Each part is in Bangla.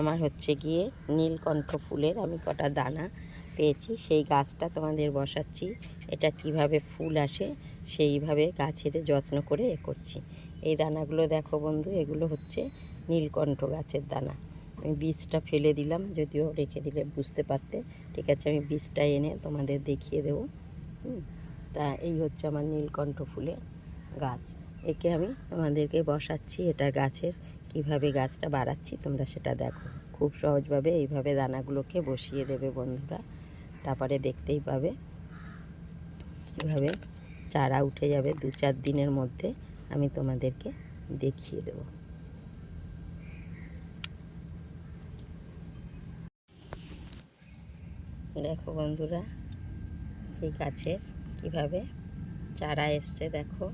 আমার হচ্ছে গিয়ে নীলকণ্ঠ ফুলের আমি কটা দানা পেয়েছি। সেই গাছটা তোমাদের বসাচ্ছি। এটা কীভাবে ফুল আসে সেইভাবে গাছের যত্ন করে এ করছি। এই দানাগুলো দেখো বন্ধু, এগুলো হচ্ছে নীলকণ্ঠ গাছের দানা। আমি বীজটা ফেলে দিলাম, যদিও রেখে দিলে বুঝতে পারতে। ঠিক আছে, আমি বীজটা এনে তোমাদের দেখিয়ে দেবো। তা এই হচ্ছে আমার নীলকণ্ঠ ফুলের গাছ। একে আমি তোমাদেরকে বসাচ্ছি, এটা গাছের, কীভাবে গাছটা বাড়াচ্ছি তোমরা সেটা দেখো। খুব সহজভাবে এইভাবে দানাগুলোকে বসিয়ে দেবে বন্ধুরা, তারপরে দেখতেই পাবে কীভাবে চারা উঠে যাবে দু চার দিনের মধ্যে, আমি তোমাদেরকে দেখিয়ে দেবো। দেখো বন্ধুরা সেই গাছের কীভাবে চারা এসছে দেখো।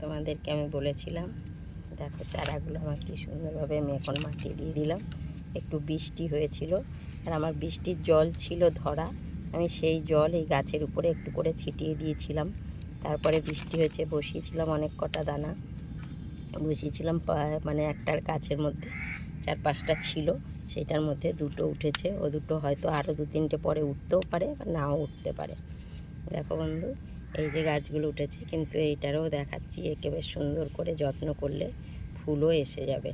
তোমাদেরকে আমি বলেছিলাম, দেখো চারাগুলো আমার কি সুন্দরভাবে আমি এখন মাটি দিয়ে দিলাম। একটু বৃষ্টি হয়েছিল আর আমার বৃষ্টির জল ছিল ধরা। আমি সেই জল এই গাছের উপরে একটু করে ছিটিয়ে দিয়েছিলাম। তারপরে বৃষ্টি হয়েছে, বসিয়েছিলাম অনেক কটা দানা। বসিয়েছিলাম মানে একটার গাছের মধ্যে, চার পাঁচটা ছিল, সেটার মধ্যে দুটো উঠেছে। ও দুটো হয়তো আরও দু তিনটে পরে উঠতেও পারে বা নাও উঠতে পারে। দেখো বন্ধু এই যে গাছগুলো উঠেছে, কিন্তু এইটারও দেখাচ্ছি, একে বেশ সুন্দর করে যত্ন করলে ফুলও এসে যাবে।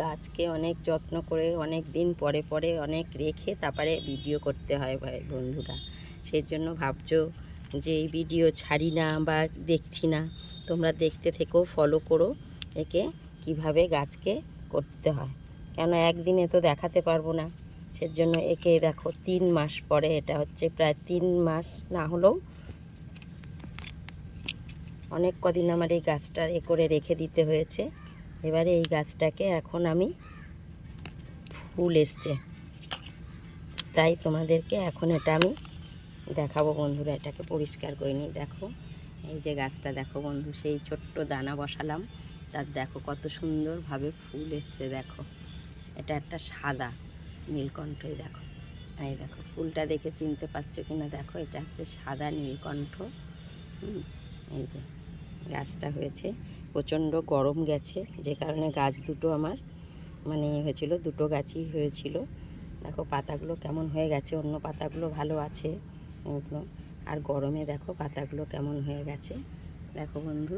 গাছকে অনেক যত্ন করে অনেক দিন পরে পরে অনেক রেখে তারপরে ভিডিও করতে হয় ভাই বন্ধুরা। সেই জন্য ভাবছ যে এই ভিডিও ছাড়ি না বা দেখছি না, তোমরা দেখতে থেকেও ফলো করো একে কীভাবে গাছকে করতে হয়। কেন একদিনে তো দেখাতে পারব না। সেজন্য একে দেখো তিন মাস পরে, এটা হচ্ছে প্রায় তিন মাস না হলেও অনেক কদিন আমার এই গাছটা এ করে রেখে দিতে হয়েছে। এবারে এই গাছটাকে এখন আমি ফুল এসছে। তাই তোমাদেরকে এখন এটা আমি দেখাবো বন্ধুরা, এটাকে পরিষ্কার করে নিই। দেখো, এই যে গাছটা দেখো বন্ধু, সেই ছোট্ট দানা বসালাম। তার দেখো কত সুন্দরভাবে ফুল এসছে, দেখো। এটা একটা সাদা। নীলকণ্ঠই দেখো। এই দেখো, ফুলটা দেখে চিনতে পারছ কি না দেখো, এটা হচ্ছে সাদা নীলকণ্ঠ। এই যে গাছটা হয়েছে। প্রচণ্ড গরম গেছে, যে কারণে গাছ দুটো আমার মানে ইয়ে হয়েছিল, দুটো গাছই হয়েছিল। দেখো, পাতাগুলো কেমন হয়ে গেছে, অন্য পাতাগুলো ভালো আছে। ওগুলো আর গরমে দেখো, পাতাগুলো কেমন হয়ে গেছে। দেখো বন্ধু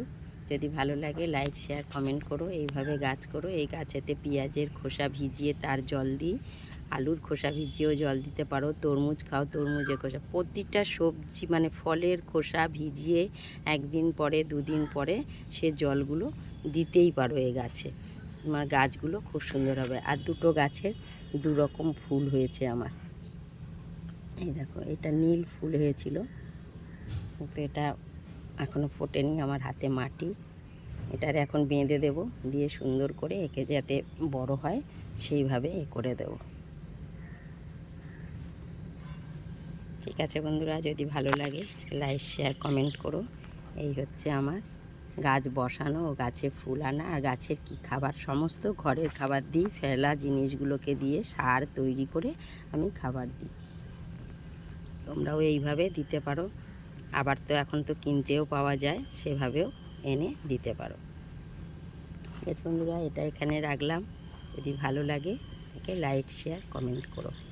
যদি ভালো লাগে লাইক শেয়ার কমেন্ট করো। এইভাবে গাছ করো। এই গাছেতে পেঁয়াজের খোসা ভিজিয়ে তার জল দিই। আলুর খোসা ভিজিয়েও জল দিতে পারো। তরমুজ খাও, তরমুজের খোসা। প্রতিটা সবজি মানে ফলের খোসা ভিজিয়ে একদিন পরে, দুদিন পরে সে জলগুলো দিতেই পারো এই গাছে। তোমার গাছগুলো খুব সুন্দর হবে। আর দুটো গাছের দু রকম ফুল হয়েছে আমার। এই দেখো, এটা নীল ফুল হয়েছিল। এটা এখনও ফোটেনি আমার হাতে মাটি। এটার এখন বেঁধে দেব, দিয়ে সুন্দর করে একে যাতে বড় হয়, সেইভাবে এ করে দেব। ঠিক আছে বন্ধুরা, যদি ভালো লাগে লাইক, শেয়ার, কমেন্ট করো। এই হচ্ছে আমার গাছ বসানো ও গাছে ফুল আনা, আর গাছের কি খাবার? সমস্ত ঘরের খাবার দিই, ফেলা জিনিসগুলোকে দিয়ে সার তৈরি করে আমি খাবার দিই। তোমরাও এইভাবে দিতে পারো। আবার তো এখন তো কিনতেও পাওয়া যায়, সেভাবেও এনে দিতে পারো। ঠিক আছে বন্ধুরা, এটা এখানে রাখলাম। যদি ভালো লাগে একে লাইক শেয়ার কমেন্ট করো।